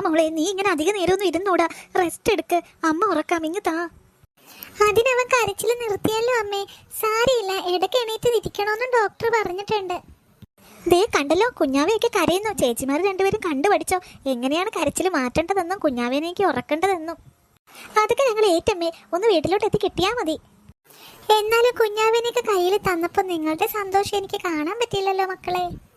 മോളെ നീ ഇങ്ങനെ അധിക നേരമൊന്നും ഇരുന്നൂടാ. റെസ്റ്റ് എടുക്ക്. അമ്മ ഉറക്കാം. ഇങ്ങ് താ. അതിനവൻ കരച്ചിൽ നിർത്തിയല്ലോ അമ്മേ. സാരിയില്ല ഇടയ്ക്ക് എണീറ്റ് ഇരിക്കണമെന്നും ഡോക്ടർ പറഞ്ഞിട്ടുണ്ട്. ദേ കണ്ടല്ലോ കുഞ്ഞാവയൊക്കെ കരയുന്നു. ചേച്ചിമാർ രണ്ടുപേരും കണ്ടുപഠിച്ചോ എങ്ങനെയാണ് കരച്ചിൽ മാറ്റേണ്ടതെന്നും കുഞ്ഞാവേനേക്ക് ഉറക്കേണ്ടതെന്നും. അതൊക്കെ ഞങ്ങൾ ഏറ്റമ്മേ. ഒന്ന് വീട്ടിലോട്ട് എത്തി കിട്ടിയാൽ മതി. എന്നാലും കുഞ്ഞാവിനെയൊക്കെ കയ്യിൽ തന്നപ്പോൾ നിങ്ങളുടെ സന്തോഷം എനിക്ക് കാണാൻ പറ്റിയില്ലല്ലോ മക്കളെ.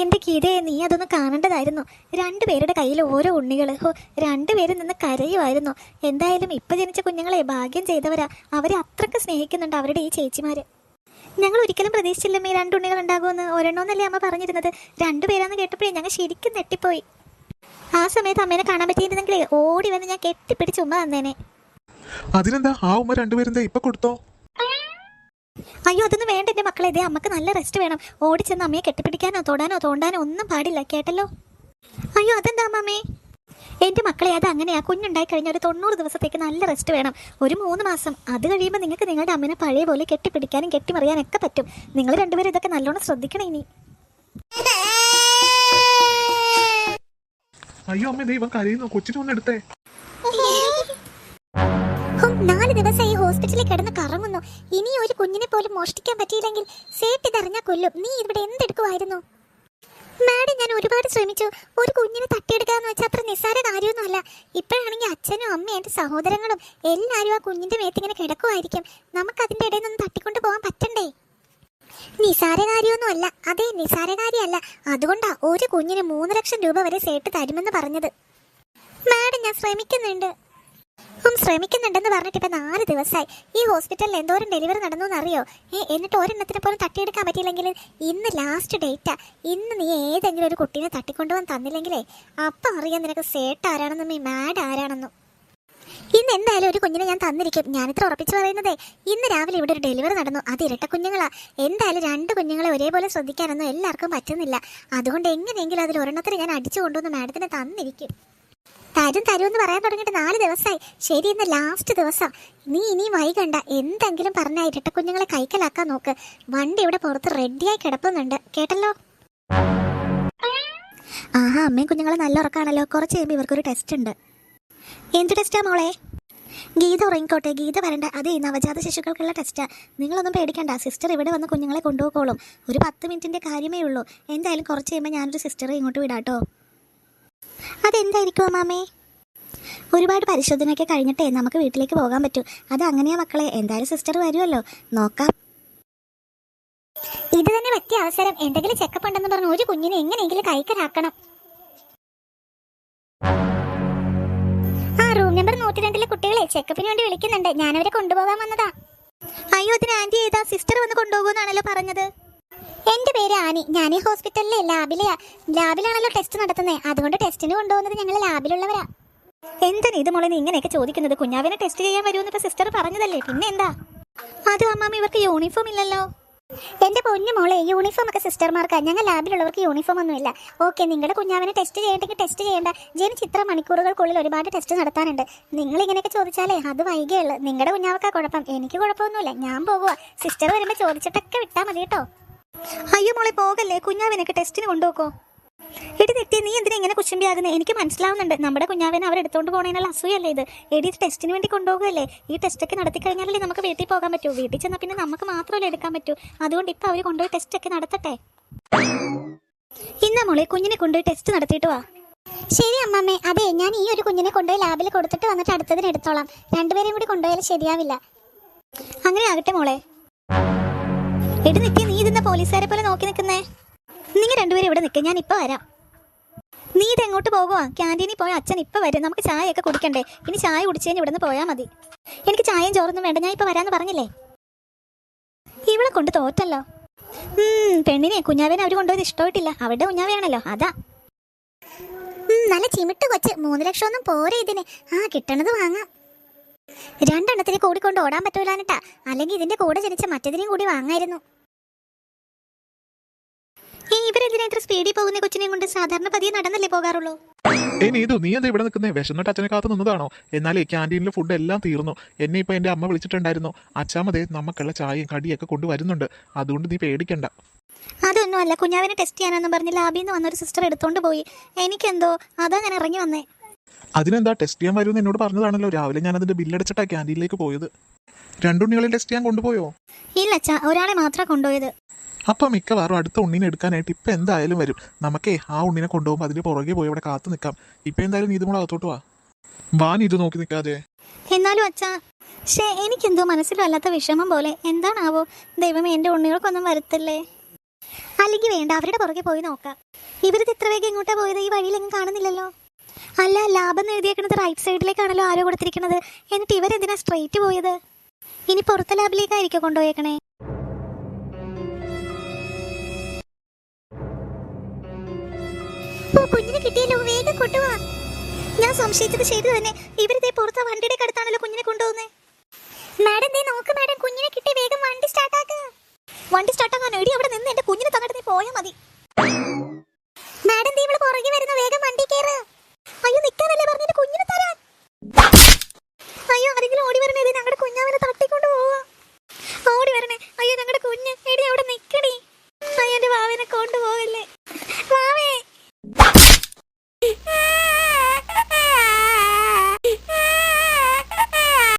എന്റെ ഗീതയെ നീ അതൊന്ന് കാണേണ്ടതായിരുന്നു. രണ്ടുപേരുടെ കയ്യിൽ ഓരോ ഉണ്ണികൾ ഹോ രണ്ടുപേരും നിന്ന് കരയുമായിരുന്നു എന്തായാലും ഇപ്പൊ ജനിച്ച കുഞ്ഞുങ്ങളെ ഭാഗ്യം ചെയ്തവരാ. അവരെ അത്രയ്ക്ക് സ്നേഹിക്കുന്നുണ്ട് അവരുടെ ഈ ചേച്ചിമാര്. ഞങ്ങൾ ഒരിക്കലും പ്രതീക്ഷിച്ചില്ലമ്മേ രണ്ട് ഉണ്ണികൾ ഉണ്ടാകുമെന്ന്. ഒരെണ്ണോന്നല്ലേ അമ്മ പറഞ്ഞിരുന്നത്. രണ്ടുപേരാന്ന് കേട്ടപ്പോഴേ ഞങ്ങൾ ശരിക്കും നെട്ടിപ്പോയി ആ സമയത്ത് അമ്മേനെ കാണാൻ പറ്റിയിരുന്നെങ്കിൽ ഓടി വന്ന് ഞാൻ കെട്ടിപ്പിടിച്ച് ഉമ്മ തന്നേനെ അതിനെന്താ ആ ഉമ്മ രണ്ടുപേരെന്താ ഇപ്പൊ കൊടുത്തോ? അയ്യോ അതൊന്നും വേണ്ട എന്റെ മക്കളെ. ഇതേ അമ്മയ്ക്ക് നല്ല റെസ്റ്റ് വേണം. ഓടിച്ചെന്ന് അമ്മയെ കെട്ടിപ്പിടിക്കാനോ തൊടാനോ തോണ്ടാനോ ഒന്നും പാടില്ല കേട്ടല്ലോ? അയ്യോ അതെന്താ അമ്മേ എന്റെ മക്കളെ അത് അങ്ങനെയാ. കുഞ്ഞുണ്ടായി കഴിഞ്ഞാൽ ഒരു തൊണ്ണൂറ് ദിവസത്തേക്ക് നല്ല റെസ്റ്റ് വേണം. ഒരു മൂന്ന് മാസം. അത് കഴിയുമ്പോൾ നിങ്ങൾക്ക് നിങ്ങളുടെ അമ്മനെ പഴയ പോലെ കെട്ടിപ്പിടിക്കാനും കെട്ടിമറിയാനൊക്കെ പറ്റും. നിങ്ങൾ രണ്ടുപേരും ഇതൊക്കെ നല്ലോണം ശ്രദ്ധിക്കണേ ഇനി. അയ്യോ അമ്മ ദൈവം കരയുന്നു. കൊച്ചിനെ ഒന്ന് എടുത്തേ. നാല് ദിവസമായി ഹോസ്പിറ്റലിൽ കിടന്ന് കറങ്ങുന്നു. ഇനി ഒരു കുഞ്ഞിനെ പോലും മോഷ്ടിക്കാൻ പറ്റിയില്ലെങ്കിൽ സേട്ട് ഇതറിഞ്ഞാ കൊല്ലും. നീ ഇവിടെ എന്തെടുക്കുമായിരുന്നു മാഡം ഞാൻ ഒരുപാട് ശ്രമിച്ചു. ഒരു കുഞ്ഞിനെ തട്ടിയെടുക്കാന്ന് വെച്ചാൽ അത്ര നിസ്സാര കാര്യമൊന്നുമല്ല. ഇപ്പോഴാണെങ്കിൽ അച്ഛനും അമ്മയും എന്റെ സഹോദരങ്ങളും എല്ലാവരും ആ കുഞ്ഞിന്റെ മേത്തിങ്ങനെ കിടക്കുമായിരിക്കും നമുക്ക് അതിന്റെ ഇടയിൽ നിന്ന് തട്ടിക്കൊണ്ട് പോകാൻ പറ്റണ്ടേ? നിസാര കാര്യമൊന്നുമല്ല. അതെ നിസാര കാര്യമല്ല. അതുകൊണ്ടാ ഒരു കുഞ്ഞിന് മൂന്ന് ലക്ഷം രൂപ വരെ സേട്ട് തരുമെന്ന് പറഞ്ഞത്. മാഡം ഞാൻ ശ്രമിക്കുന്നുണ്ട്. ശ്രമിക്കുന്നുണ്ടെന്ന് പറഞ്ഞിട്ട് ഇപ്പൊ നാല് ദിവസമായി ഈ ഹോസ്പിറ്റലിൽ എന്തോരം ഡെലിവറി നടന്നു എന്നറിയോ ഏ എന്നിട്ട് ഒരെണ്ണത്തിന് പോലും തട്ടിയെടുക്കാൻ പറ്റിയില്ലെങ്കിൽ ഇന്ന് ലാസ്റ്റ് ഡേറ്റാ ഇന്ന് നീ ഏതെങ്കിലും ഒരു കുട്ടീനെ തട്ടിക്കൊണ്ടുവന്ന് തന്നില്ലെങ്കിലേ അപ്പം അറിയാം നിനക്ക് സേട്ട് ആരാണെന്നും ഈ മാഡ് ആരാണെന്നും. ഇന്ന് എന്തായാലും ഒരു കുഞ്ഞിനെ ഞാൻ തന്നിരിക്കും. ഞാനിത്ര ഉറപ്പിച്ചു പറയുന്നതേ ഇന്ന് രാവിലെ ഇവിടെ ഒരു ഡെലിവറി നടന്നു. അത് ഇരട്ട കുഞ്ഞുങ്ങളാ. എന്തായാലും രണ്ട് കുഞ്ഞുങ്ങളെ ഒരേപോലെ ശ്രദ്ധിക്കാനൊന്നും എല്ലാവർക്കും പറ്റുന്നില്ല. അതുകൊണ്ട് എങ്ങനെയെങ്കിലും അതിൽ ഒരെണ്ണത്തിന് ഞാൻ അടിച്ചു കൊണ്ടുവന്ന് മാഡത്തിന് തന്നിരിക്കും. തരും തരും എന്ന് പറയാൻ തുടങ്ങിയിട്ട് നാല് ദിവസമായി. ശരി ഇന്ന് ലാസ്റ്റ് ദിവസം. നീ ഇനി വൈകണ്ട. എന്തെങ്കിലും പറഞ്ഞാൽ ഇരട്ട കുഞ്ഞുങ്ങളെ കൈക്കലാക്കാൻ നോക്ക്. വണ്ടി ഇവിടെ പുറത്ത് റെഡിയായി കിടപ്പുന്നുണ്ട്. കേട്ടല്ലോ? ആഹാ അമ്മയും കുഞ്ഞുങ്ങളെ നല്ല ഉറക്കാണല്ലോ. കുറച്ച് കഴിയുമ്പോൾ ഇവർക്കൊരു ടെസ്റ്റ് ഉണ്ട്. എന്ത് ടെസ്റ്റാ മോളെ? ഗീത ഉറങ്ങിക്കോട്ടെ. ഗീത വരണ്ട. അതേ നവജാത ശിശുക്കൾക്കുള്ള ടെസ്റ്റാ നിങ്ങളൊന്നും പേടിക്കണ്ട. സിസ്റ്റർ ഇവിടെ വന്ന് കുഞ്ഞുങ്ങളെ കൊണ്ടുപോയിക്കോളും. ഒരു പത്ത് മിനിറ്റിന്റെ കാര്യമേ ഉള്ളൂ. എന്തായാലും കുറച്ച് കഴിയുമ്പോൾ ഞാനൊരു സിസ്റ്ററെ ഇങ്ങോട്ട് വിടാട്ടോ. അതെന്തായിരിക്കും മാമേ? ഒരുപാട് പരിശോധനയൊക്കെ കഴിഞ്ഞിട്ടേ നമുക്ക് വീട്ടിലേക്ക് പോകാൻ പറ്റൂ. അത് അങ്ങനെയാ മക്കളെ. എന്തായാലും സിസ്റ്റർ വരുമല്ലോ നോക്കാം. ഇത് തന്നെ പറ്റിയ അവസരം. എന്തെങ്കിലും ചെക്കപ്പ് ഉണ്ടെന്ന് പറഞ്ഞ് ഒരു കുഞ്ഞിനെ എങ്ങനെയെങ്കിലും കൈക്കലാക്കണം. ആ റൂം നമ്പർ നൂറ്റി രണ്ടിലെ കുട്ടികളെ ചെക്കപ്പിന് വേണ്ടി വിളിക്കുന്നുണ്ട്. ഞാനവരെ കൊണ്ടുപോകാൻ വന്നതാ. അയ്യോ അതിന് ആന്റി ഏതാ? സിസ്റ്റർ വന്ന് കൊണ്ടുപോകുന്നാണല്ലോ പറഞ്ഞത്. എന്റെ പേര് ആനി. ഞാൻ ഈ ഹോസ്പിറ്റലിലെ ലാബിലെ ലാബിലാണല്ലോ ടെസ്റ്റ് നടത്തുന്നത് അതുകൊണ്ട് ടെസ്റ്റിന് കൊണ്ടുപോകുന്നത് ഞങ്ങൾ ലാബിലുള്ളവരാ. എന്താണ് ഇത് മോളെ? നീ ഇങ്ങനെയൊക്കെ ചോദിക്കുന്നത്. കുഞ്ഞാവിനെ ടെസ്റ്റ് ചെയ്യാൻ വരുമെന്ന് ഇപ്പൊ സിസ്റ്റർ പറഞ്ഞതല്ലേ? പിന്നെ എന്താ അത് അമ്മ ഇവർക്ക് യൂണിഫോം ഇല്ലല്ലോ. എന്റെ പൊന്നു മോളെ യൂണിഫോം ഒക്കെ സിസ്റ്റർമാർക്കാ ഞങ്ങൾ ലാബിലുള്ളവർക്ക് യൂണിഫോം ഒന്നുമില്ല. ഓക്കെ നിങ്ങളുടെ കുഞ്ഞാവിനെ ടെസ്റ്റ് ചെയ്യേണ്ടെങ്കിൽ ടെസ്റ്റ് ചെയ്യേണ്ട. ജനിച്ച് ഇത്ര മണിക്കൂറുകൾക്കുള്ളിൽ ഒരുപാട് ടെസ്റ്റ് നടത്താനുണ്ട്. നിങ്ങൾ ഇങ്ങനെയൊക്കെ ചോദിച്ചാലേ അത് വൈകിയുള്ളൂ നിങ്ങളുടെ കുഞ്ഞാവക്കാ കുഴപ്പം. എനിക്ക് കുഴപ്പമൊന്നുമില്ല. ഞാൻ പോകുക സിസ്റ്റർ വരുമ്പോൾ ചോദിച്ചിട്ടൊക്കെ വിട്ടാൽ മതി കേട്ടോ. അയ്യോ മോളെ പോകല്ലേ. കുഞ്ഞാവിനൊക്കെ ടെസ്റ്റിന് കൊണ്ടുപോക്കോ. എടി തെറ്റി നീ എന്തിനാ ഇങ്ങനെ കുശുമ്പിയാകുന്നത് എനിക്ക് മനസ്സിലാവുന്നുണ്ട്. നമ്മുടെ കുഞ്ഞാവിനെ അവരെടുത്തോണ്ട് പോകണേനുള്ള അസൂയല്ലേ ഇത്. എടി ടെസ്റ്റിന് വേണ്ടി കൊണ്ടുപോകുകയല്ലേ? ഈ ടെസ്റ്റൊക്കെ നടത്തി കഴിഞ്ഞാലല്ലേ നമുക്ക് വീട്ടിൽ പോകാൻ പറ്റൂ. വീട്ടിൽ ചെന്നാൽ പിന്നെ നമുക്ക് മാത്രമല്ലേ എടുക്കാൻ പറ്റൂ. അതുകൊണ്ട് ഇപ്പൊ അവർ കൊണ്ടുപോയി ടെസ്റ്റൊക്കെ നടത്തട്ടെ. ഇന്ന മോളെ കുഞ്ഞിനെ കൊണ്ടുപോയി ടെസ്റ്റ് നടത്തിയിട്ട് വാ. ശരി അമ്മമ്മേ അതെ ഞാൻ ഈ ഒരു കുഞ്ഞിനെ കൊണ്ടുപോയി ലാബിൽ കൊടുത്തിട്ട് വന്നിട്ട് അടുത്തതിന് എടുത്തോളാം. രണ്ടുപേരെയും കൂടി കൊണ്ടുപോയാൽ ശരിയാവില്ല. അങ്ങനെ ആകട്ടെ മോളെ. എടി നിൽക്കി നീ ഇതിന്റെ പോലീസുകാരെ പോലെ നോക്കി നിൽക്കുന്നേ നിങ്ങൾ രണ്ടുപേരും ഇവിടെ നിൽക്കുക ഞാൻ ഇപ്പൊ വരാം. നീ ഇത് എങ്ങോട്ട് പോകുവാ? ക്യാന്റീനിൽ പോയ അച്ഛൻ ഇപ്പൊ വരും. നമുക്ക് ചായയൊക്കെ കുടിക്കണ്ടേ? ഇനി ചായ കുടിച്ചു കഴിഞ്ഞ് ഇവിടുന്ന് പോയാൽ മതി. എനിക്ക് ചായയും ചോറൊന്നും വേണ്ട ഞാൻ ഇപ്പൊ വരാന്ന് പറഞ്ഞില്ലേ? ഇവളെ കൊണ്ട് തോറ്റല്ലോ. പെണ്ണിനെ കുഞ്ഞാവേനെ അവർ കൊണ്ടുപോയത് ഇഷ്ടമായിട്ടില്ല. അവരുടെ കുഞ്ഞാവയാണല്ലോ അതാ. നല്ല ചിമിട്ട് കൊച്ച്. മൂന്ന് ലക്ഷം ഒന്നും പോരെ ഇതിന്. ആ കിട്ടണത് വാങ്ങാം. രണ്ടെണ്ണത്തിന് കൂടി കൊണ്ട് ഓടാൻ പറ്റൂലാന്നിട്ടാ. അല്ലെങ്കിൽ ഇതിന്റെ കൂടെ ജനിച്ച മറ്റേതിനെയും കൂടി വാങ്ങായിരുന്നു. ഇവരെന്തിനാ ഇത്ര സ്പീഡിൽ പോകുന്ന കൊച്ചിനെയും കൊണ്ട്? സാധാരണ പതിയെ നടന്നല്ലേ പോകാറുള്ളൂ. ഇനി ഇത് നീ എന്താ ഇവിടെ നിൽക്കുന്നേ? വിശന്നിട്ട് അച്ഛനെ കാത്തു നിന്നതാണോ? എന്നാലേ ക്യാന്റീനിലെ ഫുഡ് എല്ലാം തീർന്നു. എന്നെ ഇപ്പൊ എന്റെ അമ്മ വിളിച്ചിട്ടുണ്ടായിരുന്നു. അച്ഛാമതേ നമുക്കുള്ള ചായയും കടിയൊക്കെ കൊണ്ടുവരുന്നുണ്ട്. അതുകൊണ്ട് നീ പേടിക്കണ്ട. അതൊന്നും അല്ല കുഞ്ഞാവിനെ ടെസ്റ്റ് ചെയ്യാനെന്ന് പറഞ്ഞ് ലാബിൽ നിന്ന് വന്നൊരു സിസ്റ്റർ എടുത്തോണ്ട് പോയി. എനിക്കെന്തോ അതാ ഞാൻ ഇറങ്ങി വന്നേ. അതിനെന്താ ടെസ്റ്റ് ചെയ്യാൻ വരുമെന്ന് എന്നോട് പറഞ്ഞതാണല്ലോ. രാവിലെ ഞാൻ അതിന്റെ ബില്ലടിച്ചിട്ടാ ക്യാന്റീനിലേക്ക് പോയത്. രണ്ടുണ്ണികളെ ടെസ്റ്റ് ചെയ്യാൻ കൊണ്ടുപോയോ? ഇല്ല അച്ഛാ ഒരാളെ മാത്രമാണ് കൊണ്ടുപോയത്. അപ്പൊ മിക്കവാറും അടുത്ത ഉണ്ണിനെ എടുക്കാനായിട്ട് ഇപ്പം എന്തായാലും വരും. നമുക്കേ ആ ഉണ്ണിനെ കൊണ്ടുപോകുമ്പോൾ അതിന്റെ പുറകെ പോയി ഇവിടെ കാത്തു നിൽക്കാം. ഇപ്പം എന്തായാലും നീ ഇതും അകത്തോട്ട് വാ. വാൻ ഇത് നോക്കി നിൽക്കാതെ. എന്നാലും അച്ഛാ ഷേ എനിക്കെന്തോ മനസ്സിൽ വല്ലാത്ത വിഷമം പോലെ. എന്താണാവോ? ദൈവം എന്റെ ഉണ്ണികൾക്കൊന്നും വരുത്തല്ലേ? അല്ലെങ്കിൽ വേണ്ട അവരുടെ പുറകെ പോയി നോക്കാം. ഇവരിത് ഇത്ര വേഗം ഇങ്ങോട്ടാ പോയത്? ഈ വഴിയിലെങ്ങും കാണുന്നില്ലല്ലോ. അല്ല ലാഭം എഴുതിയേക്കുന്നത് റൈറ്റ് സൈഡിലേക്കാണല്ലോ ആരോ കൊടുത്തിരിക്കുന്നത് എന്നിട്ട് ഇവരെന്തിനാ സ്ട്രെയിറ്റ് പോയത്? ഇനി പുറത്തെ ലാബിലേക്കായിരിക്കും കൊണ്ടുപോയേക്കണേ? ഓ കുഞ്ഞിനെ കിട്ടിയല്ലോ വേഗം കൊണ്ടുപോവാ ഞാൻ സംശയിച്ചത് ശരി തന്നെ. ഇവരിതേ പുറത്ത് വണ്ടിയുടെ അടുത്താണല്ലോ കുഞ്ഞിനെ കൊണ്ടുപോകുന്നത് മാഡം ദേ നോക്ക് മാഡം കുഞ്ഞിനെ കിട്ടി വേഗം വണ്ടി സ്റ്റാർട്ടാക്ക വണ്ടി സ്റ്റാർട്ടാക്കാൻ എടി അവിടെ നിന്ന് എന്റെ കുഞ്ഞിനെ തന്നിട്ട് നീ പോയാൽ മതി.